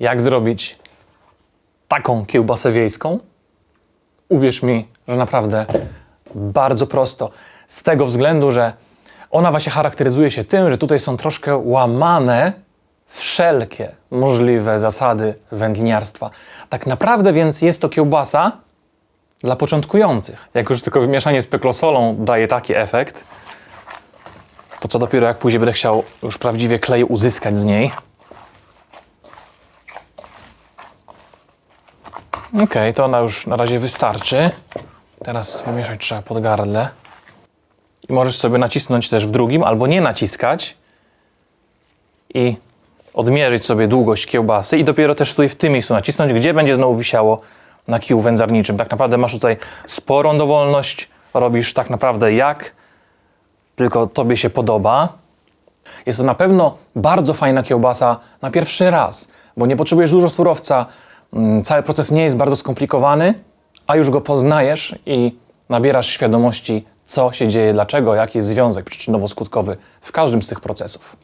jak zrobić taką kiełbasę wiejską? Uwierz mi, że naprawdę bardzo prosto. Z tego względu, że ona właśnie charakteryzuje się tym, że tutaj są troszkę łamane wszelkie możliwe zasady wędliniarstwa. Tak naprawdę więc jest to kiełbasa dla początkujących. Jak już tylko wymieszanie z peklosolą daje taki efekt, to co dopiero jak później będę chciał już prawdziwie klej uzyskać z niej. Okej, to ona już na razie wystarczy. Teraz wymieszać trzeba pod gardle. I możesz sobie nacisnąć też w drugim, albo nie naciskać i odmierzyć sobie długość kiełbasy i dopiero też tutaj w tym miejscu nacisnąć, gdzie będzie znowu wisiało na kiju wędzarniczym. Tak naprawdę masz tutaj sporą dowolność, robisz tak naprawdę jak tylko tobie się podoba. Jest to na pewno bardzo fajna kiełbasa na pierwszy raz, bo nie potrzebujesz dużo surowca, cały proces nie jest bardzo skomplikowany, a już go poznajesz i nabierasz świadomości, co się dzieje, dlaczego, jaki jest związek przyczynowo-skutkowy w każdym z tych procesów.